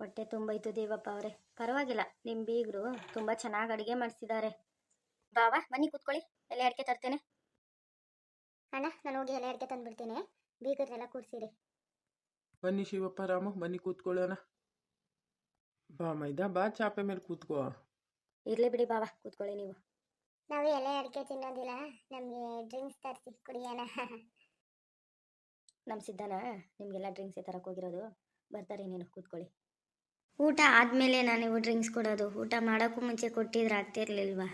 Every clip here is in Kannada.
ಹೊಟ್ಟೆ ತುಂಬೈತು ದೇವಪ್ಪ ಅವರೇ. ಪರವಾಗಿಲ್ಲ ನಿಮ್ಮ ಬೀಗರು ತುಂಬ ಚೆನ್ನಾಗಿ ಅಡುಗೆ ಮಾಡಿಸಿದ್ದಾರೆ ಬಾವಾ ಬನ್ನಿ ಕೂತ್ಕೊಳ್ಳಿ ಎಲೆ ಅಡಿಕೆ ತರ್ತೇನೆ. ಅಣ್ಣ ನಾನು ಹೋಗಿ ಎಲೆ ಅಡಿಕೆ ತಂದ್ಬಿಡ್ತೇನೆ. ಬೀಗರನ್ನೆಲ್ಲ ಕೂರಿಸಿರಿ ಬನ್ನಿ ಶಿವಪ್ಪ ರಾಮು ಬನ್ನಿ ಕೂತ್ಕೊಳ್ಳೋಣ. ಬಾ ಮೈದಾ ಬಾ ಚಾಪೆ ಮೇಲೆ ಕೂತ್ಕೋ. ಇರಲಿ ಬಿಡಿ ಬಾವಾ ಕೂತ್ಕೊಳ್ಳಿ ನೀವು. ನಾವು ಎಲೆ ಅಡಿಕೆ ತಿನ್ನೋದಿಲ್ಲ ನಮಗೆ ಡ್ರಿಂಕ್ಸ್ ತರಿಸಿ ಕುಡಿಯೋಣ. ನಮ್ಮ ಸಿದ್ಧನ ನಿಮ್ಗೆಲ್ಲ ಡ್ರಿಂಕ್ಸ್ ತರಕ್ಕೆ ಹೋಗಿರೋದು? ಬರ್ತಾರೆ ನೀನು ಕೂತ್ಕೊಳ್ಳಿ. ಊಟ ಆದಮೇಲೆ ನಾನು ಡ್ರಿಂಕ್ಸ್ ಕೊಡೋದು. ಊಟ ಮಾಡೋಕ್ಕೂ ಮುಂಚೆ ಕೊಟ್ಟಿದ್ರೆ ಆಗ್ತಿರ್ಲಿಲ್ವಾ?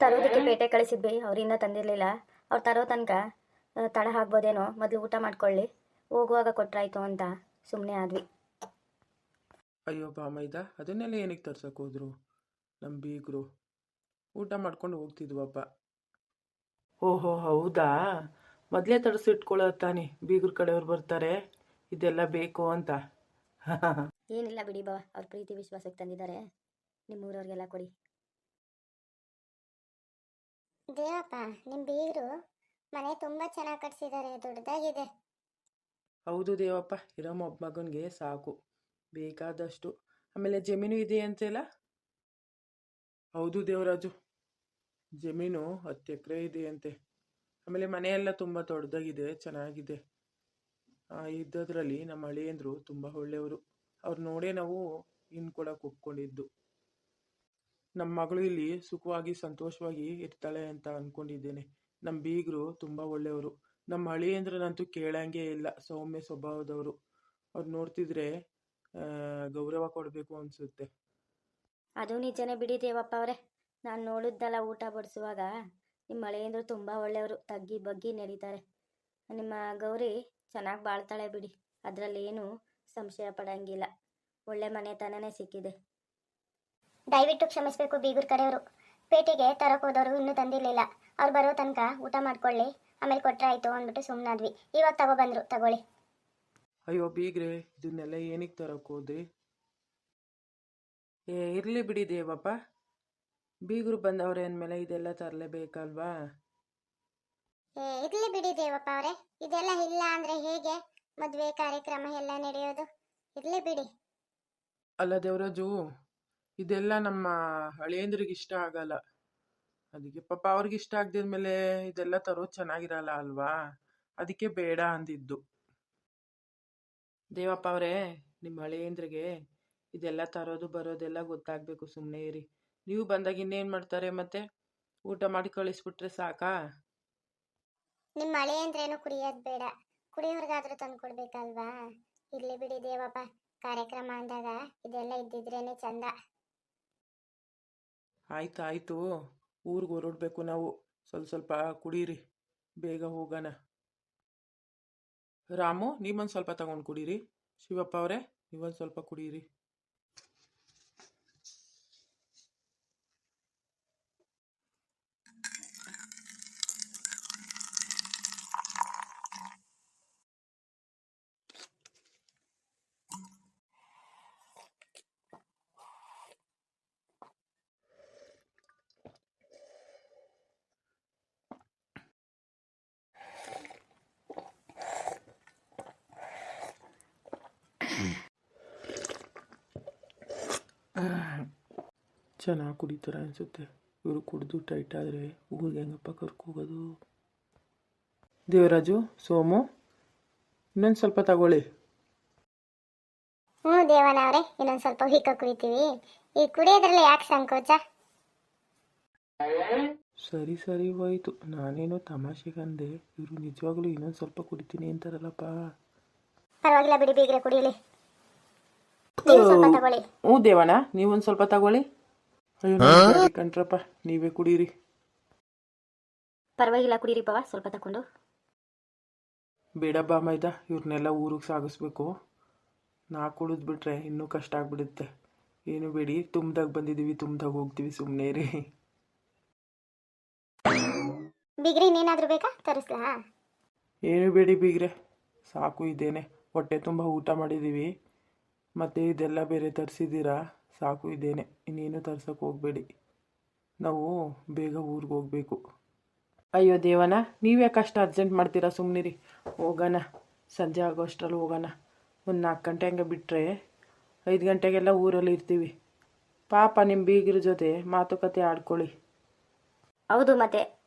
ತರೋದಕ್ಕೆ ಪೇಟೆ ಕಳಿಸಿದ್ವಿ ಅವರಿಂದ ತಂದಿರಲಿಲ್ಲ. ಅವ್ರು ತರೋ ತನಕ ತಡ ಆಗ್ಬೋದೇನೋ ಮೊದಲು ಊಟ ಮಾಡ್ಕೊಳ್ಳಿ. ಹೋಗುವಾಗ ಕೊಟ್ರಾಯ್ತು ಅಂತ ಸುಮ್ಮನೆ ಆದ್ವಿ. ಅಯ್ಯೋ ಬಾ ಮೈದಾ ಅದನ್ನೆಲ್ಲ ಏನಕ್ಕೆ ತರ್ಸಕ್ಕೆ ಹೋದ್ರು? ನಮ್ಮ ಬೀಗರು. ಊಟ ಮಾಡ್ಕೊಂಡು ಹೋಗ್ತಿದ್ವಪ್ಪ ಓಹೋ ಹೌದಾ? ಮೊದಲೇ ತರಿಸಿಟ್ಕೊಳ್ಳೋ ತಾನೆ ಬೀಗ್ರ ಕಡೆಯವ್ರು ಬರ್ತಾರೆ. ಇದೆಲ್ಲ ಬೇಕು ಅಂತ. ಏನಿಲ್ಲ ಬಿಡಿ ಬಾ ಅವ್ರ ಪ್ರೀತಿ ವಿಶ್ವಾಸಕ್ಕೆ ತಂದಿದ್ದಾರೆ. ನಿಮ್ಮೂರವ್ರಿಗೆಲ್ಲ ಕೊಡಿ. ದೇವಪ್ಪ ನಿಮ್ಮ ಬೀಗರು ಮನೆ ತುಂಬಾ ಚೆನ್ನಾಗಿ ಕಟ್ಸಿದ್ದಾರೆ ದೊಡ್ಡದಾಗಿದೆ. ಹೌದು ದೇವಪ್ಪ ಇರೋ ಒಬ್ಬ ಮಗನಿಗೆ ಸಾಕು. ಬೇಕಾದಷ್ಟು. ಆಮೇಲೆ ಜಮೀನು ಇದೆ ಅಂತೆಲ್ಲ? ಹೌದು ದೇವರಾಜು. ಜಮೀನು ಹತ್ತು ಎಕರೆ ಇದೆ ಅಂತೆ. ಆಮೇಲೆ ಮನೆಯೆಲ್ಲ ತುಂಬ ದೊಡ್ಡದಾಗಿದೆ ಚೆನ್ನಾಗಿದೆ. ಇದ್ದದ್ರಲ್ಲಿ ನಮ್ಮ ಅಳಿಯಂದ್ರು ತುಂಬ ಒಳ್ಳೆಯವರು. ಅವ್ರು ನೋಡೇ ನಾವು ಇನ್ ಕೂಡ ಒಪ್ಕೊಂಡಿದ್ದು ನಮ್ಮ ಮಗಳು ಇಲ್ಲಿ ಸುಖವಾಗಿ, ಸಂತೋಷವಾಗಿ ಇರ್ತಾಳೆ ಅಂತ ಅನ್ಕೊಂಡಿದ್ದೇನೆ. ನಮ್ಮ ಬೀಗರು ತುಂಬ ಒಳ್ಳೆಯವರು. ನಮ್ಮ ಅಳಿಯಂದ್ರನಂತೂ ಕೇಳಂಗೆ ಇಲ್ಲ, ಸೌಮ್ಯ ಸ್ವಭಾವದವರು. ಅವ್ರು ನೋಡ್ತಿದ್ರೆ ಗೌರವ ಕೊಡಬೇಕು ಅನ್ಸುತ್ತೆ. ಅದು ನಿಜನೇ ಬಿಡಿ ದೇವಪ್ಪ ಅವರೇ. ನಾನು ನೋಡಿದ್ದಲ್ಲ ಊಟ ಬಡಿಸುವಾಗ, ನಿಮ್ಮ ಹಳೆಯಂದ್ರು ತುಂಬಾ ಒಳ್ಳೆಯವರು. ತಗ್ಗಿ ಬಗ್ಗಿ ನಡೀತಾರೆ ನಿಮ್ಮ ಗೌರಿ ಚೆನ್ನಾಗಿ ಬಾಳ್ತಾಳೆ ಬಿಡಿ. ಅದರಲ್ಲೇನು ಸಂಶಯ ಪಡಂಗಿಲ್ಲ. ಒಳ್ಳೆ ಮನೆತನನೇ ಸಿಕ್ಕಿದೆ. ದಯವಿಟ್ಟು ಕ್ಷಮಿಸಬೇಕು ಬೀಗರು ಕಡೆಯವರು. ಪೇಟೆಗೆ ತರಕ್ಕೆ ಹೋದವರು ಇನ್ನೂ ತಂದಿರಲಿಲ್ಲ. ಅವ್ರು ಬರೋ ತನಕ ಊಟ ಮಾಡ್ಕೊಳ್ಳಿ. ಆಮೇಲೆ ಕೊಟ್ಟರೆ ಆಯಿತು ಅಂದ್ಬಿಟ್ಟು ಸುಮ್ಮನಾದ್ವಿ ಇವಾಗ ತಗೊಬಂದ್ರು ತಗೊಳ್ಳಿ. ಅಯ್ಯೋ ಬೀಗ್ರೆ, ಇದನ್ನೆಲ್ಲ ಏನಕ್ಕೆ ತರಕ್ಕೆ ಹೋದ್ರಿ ಏ, ಇರಲಿ ಬಿಡಿ ದೇವಪ್ಪ. ಬೀಗರು ಬಂದವ್ರೆ ಮೇಲೆ ಇದೆಲ್ಲ ತರಲೇಬೇಕಲ್ವಾ? ಇರ್ಲಿ ಬಿಡಿ ದೇವಪ್ಪ ಅವರೇ. ಇದೆಲ್ಲ ಇಲ್ಲ ಅಂದ್ರೆ ಹೇಗೆ? ಮದುವೆ ಕಾರ್ಯಕ್ರಮ ಎಲ್ಲ ನಡೆಯೋದು. ಇರ್ಲಿ ಬಿಡಿ. ಅಲ್ಲ ದೇವರಾಜು, ಇದೆಲ್ಲ ನಮ್ಮ ಹಳೆಯಂದ್ರಿಗೆ ಇಷ್ಟ ಆಗಲ್ಲ. ಅದಕ್ಕೆ ಪಾಪ ಅವ್ರಿಗೆ ಇಷ್ಟ ಆಗದಿದ್ಮೇಲೆ ಇದೆಲ್ಲ ತರೋದು ಚೆನ್ನಾಗಿರಲ್ಲ ಅಲ್ವಾ? ಅದಕ್ಕೆ ಬೇಡ ಅಂದಿದ್ದು. ದೇವಪ್ಪ ಅವರೇ, ನಿಮ್ಮ ಹಳೆಯಂದ್ರಿಗೆ ಇದೆಲ್ಲ ತರೋದು ಬರೋದೆಲ್ಲ ಗೊತ್ತಾಗಬೇಕು ಸುಮ್ಮನೆ ಇರಿ. ನೀವು ಬಂದಾಗ ಇನ್ನೇನು ಮಾಡ್ತಾರೆ ಮತ್ತೆ? ಊಟ ಮಾಡಿ ಕಳಿಸ್ಬಿಟ್ರೆ ಸಾಕಾ? ನಿಮ್ಮ ಮಳೆ ಅಂದ್ರೇನು ಕುಡಿಯೋದು ಬೇಡ. ಕುಡಿಯೋರ್ಗಾದ್ರೂ ತಂದು ಕೊಡ್ಬೇಕಲ್ವಾ? ಇರ್ಲಿ ಬಿಡಿ ದೇವಪ್ಪ. ಕಾರ್ಯಕ್ರಮ ಅಂದಾಗ ಇದೆಲ್ಲ ಇದ್ದಿದ್ರೇನೆ ಚಂದ. ಆಯ್ತು ಆಯಿತು. ಊರಿಗೆ ಹೊರಡ್ಬೇಕು ನಾವು. ಸ್ವಲ್ಪ ಸ್ವಲ್ಪ ಕುಡೀರಿ. ಬೇಗ ಹೋಗೋಣ. ರಾಮು, ನೀವೊಂದು ಸ್ವಲ್ಪ ತಗೊಂಡು ಕುಡೀರಿ. ಶಿವಪ್ಪ ಅವರೇ, ನೀವೊಂದು ಸ್ವಲ್ಪ ಕುಡೀರಿ. ಚೆನ್ನಾಗಿ ಕುಡಿತಾರೆ ಅನಿಸುತ್ತೆ. ಇವರು ಕುಡಿದು ಟೈಟ್ ಆದರೆ ಊರಿಗೆ ಹೆಂಗಪ್ಪ ಕರ್ಕೋಗೋದು? ದೇವರಾಜು ಸೋಮು ಇನ್ನೊಂದು ಸ್ವಲ್ಪ ತಗೊಳ್ಳಿ. ಹ್ಞೂ ದೇವನ ಅವರೇ ಇನ್ನೊಂದು ಸ್ವಲ್ಪ ಹಿಕ್ಕ ಕುಡಿತೀವಿ. ಈ ಕುಡಿಯೋದ್ರಲ್ಲಿ ಯಾಕೆ ಸಂಕೋಚ? ಸರಿ ಸರಿ ಹೋಯ್ತು. ನಾನೇನು ತಮಾಷೆಗಂದೆ ಇವರು ನಿಜವಾಗ್ಲೂ ಇನ್ನೊಂದು ಸ್ವಲ್ಪ ಕುಡಿತೀನಿ ಅಂತಾರಲ್ಲಪ್ಪ. ಪರವಾಗಿಲ್ಲ ಬಿಡಿ ಬೀಗ್ರೆ ಕುಡಿಯಲಿ ಸ್ವಲ್ಪ ತಗೊಳ್ಳಿ. ಹ್ಞೂ ದೇವಣ್ಣ ನೀವೊಂದು ಸ್ವಲ್ಪ ತಗೊಳ್ಳಿ. ಅಯ್ಯೋ ನಂಗ್ ಕಂಡ್ರಪ್ಪ ನೀವೇ ಕುಡೀರಿ. ಪರವಾಗಿಲ್ಲ ಕುಡೀರಿ ಪವ ಸ್ವಲ್ಪ ತಕೊಂಡು ಬೇಡ ಬಾ ಮೈದಾ ಇವ್ರನ್ನೆಲ್ಲ ಊರಿಗೆ ಸಾಗಿಸ್ಬೇಕು. ನಾ ಕುಡಿದ್ಬಿಟ್ರೆ ಇನ್ನೂ ಕಷ್ಟ ಆಗ್ಬಿಡುತ್ತೆ. ಏನು ಬೇಡಿ ತುಂಬ್ದಾಗ ಬಂದಿದ್ದೀವಿ ತುಂಬ್ದಾಗ ಹೋಗ್ತೀವಿ ಸುಮ್ಮನೆ ರೀ ಬಿಗ್ರಿ ಇನ್ನೇನಾದ್ರೂ ಬೇಕಾ? ತರಿಸ್ಲಾ? ಏನು ಬೇಡಿ ಬೀಗ್ರೆ ಸಾಕು ಇದೇನೆ. ಹೊಟ್ಟೆ ತುಂಬ ಊಟ ಮಾಡಿದ್ದೀವಿ ಮತ್ತು ಇದೆಲ್ಲ ಬೇರೆ ತರಿಸಿದ್ದೀರಾ? ಸಾಕು ಇದೇನೆ. ಇನ್ನೇನು ತರ್ಸೋಕ್ಕೆ ಹೋಗಬೇಡಿ. ನಾವು ಬೇಗ ಊರಿಗೆ ಹೋಗಬೇಕು. ಅಯ್ಯೋ ದೇವನ ನೀವ್ಯಾಕೆ ಅಷ್ಟು ಅರ್ಜೆಂಟ್ ಮಾಡ್ತೀರಾ ಸುಮ್ಮನಿರಿ ಹೋಗೋಣ. ಸಂಜೆ ಆಗೋ ಅಷ್ಟರಲ್ಲಿ ಹೋಗೋಣ. ಒಂದು ನಾಲ್ಕು ಗಂಟೆ ಹಂಗೆ ಬಿಟ್ಟರೆ ಐದು ಗಂಟೆಗೆಲ್ಲ ಊರಲ್ಲಿ ಇರ್ತೀವಿ. ಪಾಪ ನಿಮ್ಮ ಬೀಗರ ಜೊತೆ ಮಾತುಕತೆ ಆಡ್ಕೊಳ್ಳಿ. ಹೌದು ಮತ್ತೆ.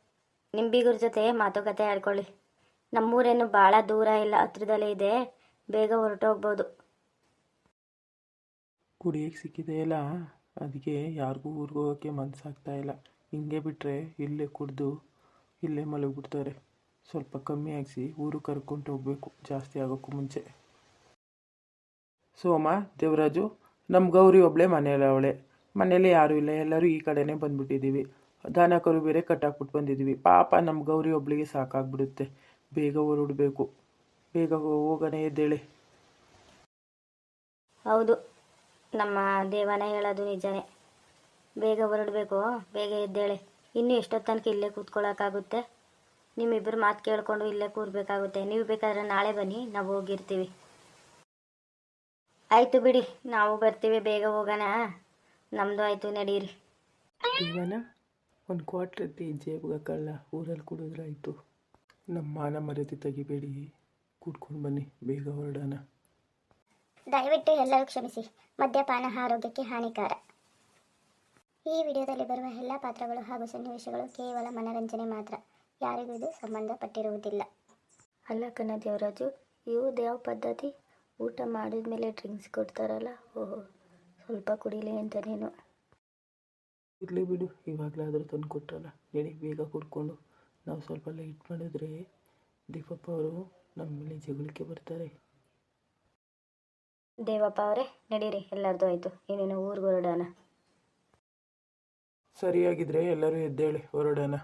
ನಿಮ್ಮ ಬೀಗರ ಜೊತೆ ಮಾತುಕತೆ ಆಡ್ಕೊಳ್ಳಿ. ನಮ್ಮೂರೇನು ಭಾಳ ದೂರ ಇಲ್ಲ ಹತ್ರದಲ್ಲೇ ಇದೆ. ಬೇಗ ಹೊರಟೋಗ್ಬೋದು. ಕುಡಿಯೋಕ್ಕೆ ಸಿಕ್ಕಿದೆಯಲ್ಲ ಅದಕ್ಕೆ ಯಾರಿಗೂ ಊರಿಗೆ ಹೋಗೋಕ್ಕೆ ಮನಸ್ಸಾಗ್ತಾ ಇಲ್ಲ. ಹಿಂಗೆ ಬಿಟ್ಟರೆ ಇಲ್ಲೇ ಕುಡಿದು ಇಲ್ಲೇ ಮಲಗಿಬಿಡ್ತಾರೆ. ಸ್ವಲ್ಪ ಕಮ್ಮಿ ಆಗಿಸಿ ಊರು ಕರ್ಕೊಂಡು ಹೋಗಬೇಕು. ಜಾಸ್ತಿ ಆಗೋಕ್ಕೂ ಮುಂಚೆ. ಸೋಮ, ದೇವರಾಜು ನಮ್ಮ ಗೌರಿ ಒಬ್ಬಳೇ ಮನೆಯಲ್ಲಿ ಅವಳೆ. ಮನೇಲಿ ಯಾರೂ ಇಲ್ಲ. ಎಲ್ಲರೂ ಈ ಕಡೆನೇ ಬಂದ್ಬಿಟ್ಟಿದ್ದೀವಿ. ದನ ಕರು ಬೇರೆ ಕಟ್ಟಾಕ್ಬಿಟ್ಟು ಬಂದಿದ್ದೀವಿ. ಪಾಪ ನಮ್ಮ ಗೌರಿ ಒಬ್ಬಳಿಗೆ ಸಾಕಾಗ್ಬಿಡುತ್ತೆ. ಬೇಗ ಹೊರಡಬೇಕು ಬೇಗ ಹೋಗೋಣ ಎದ್ದೇಳೆ. ಹೌದು. ನಮ್ಮ ದೇವನ ಹೇಳೋದು ನಿಜನೇ. ಬೇಗ ಹೊರಡಬೇಕು, ಬೇಗ ಎದ್ದೇಳೆ. ಇನ್ನು ಎಷ್ಟೊತ್ತು ತನಕ ಇಲ್ಲೇ ಕೂತ್ಕೊಳ್ಳೋಕ್ಕಾಗುತ್ತೆ ನಿಮ್ಮಿಬ್ಬರು ಮಾತು ಕೇಳಿಕೊಂಡು ಇಲ್ಲೇ ಕೂರ್ಬೇಕಾಗುತ್ತೆ. ನೀವು ಬೇಕಾದ್ರೆ ನಾಳೆ ಬನ್ನಿ, ನಾವು ಹೋಗಿರ್ತೀವಿ. ಆಯಿತು ಬಿಡಿ, ನಾವು ಬರ್ತೀವಿ, ಬೇಗ ಹೋಗೋಣ. ನಮ್ಮದು ಆಯಿತು, ನಡೀರಿ. ಒಂದು ಕ್ವಾಟ್ರ್ ಎತ್ತಿ ಜೇಬ್ಗೆ ಊರಲ್ಲಿ ಆಯಿತು. ನಮ್ಮ ಮಾನ ಮರ್ಯಾದೆ ತೆಗಿಬೇಡಿ. ಕೂತ್ಕೊಂಡು ಬನ್ನಿ, ಬೇಗ ಹೊರಡೋಣ. ದಯವಿಟ್ಟು ಎಲ್ಲರೂ ಕ್ಷಮಿಸಿ. ಮದ್ಯಪಾನ ಆರೋಗ್ಯಕ್ಕೆ ಹಾನಿಕಾರ. ಈ ವಿಡಿಯೋದಲ್ಲಿ ಬರುವ ಎಲ್ಲ ಪಾತ್ರಗಳು ಹಾಗೂ ಸನ್ನಿವೇಶಗಳು ಕೇವಲ ಮನರಂಜನೆ ಮಾತ್ರ. ಯಾರಿಗೂ ಇದು ಸಂಬಂಧಪಟ್ಟಿರುವುದಿಲ್ಲ. ಅಲ್ಲ ಕಣ ದೇವರಾಜು ಇವು ದೇವ ಪದ್ಧತಿ. ಊಟ ಮಾಡಿದ ಮೇಲೆ ಡ್ರಿಂಕ್ಸ್ ಕೊಡ್ತಾರಲ್ಲ? ಓಹೋ ಸ್ವಲ್ಪ ಕುಡಿಲಿ ಅಂತ ನೀನು. ಇರಲಿ ಬಿಡು ಇವಾಗಲಾದರೂ ತಂದು ಕೊಟ್ರಲ್ಲ. ನಡಿ ಬೇಗ ಕುಡ್ಕೊಂಡು. ನಾವು ಸ್ವಲ್ಪ ಲೈಟ್ ಮಾಡಿದ್ರೆ ದೀಪಪ್ಪ ಅವರು ನಮ್ಮ ಮೇಲೆ ಜಗಳಕ್ಕೆ ಬರ್ತಾರೆ. ದೇವಪ್ಪ ಅವರೇ ನಡೀರಿ ಎಲ್ಲರದು ಆಯಿತು. ಏನೇನು ಊರಿಗೆ ಹೊರಡೋಣ. ಸರಿಯಾಗಿದ್ರೆ ಎಲ್ಲರೂ ಎದ್ದೇಳಿ ಹೊರಡೋಣ.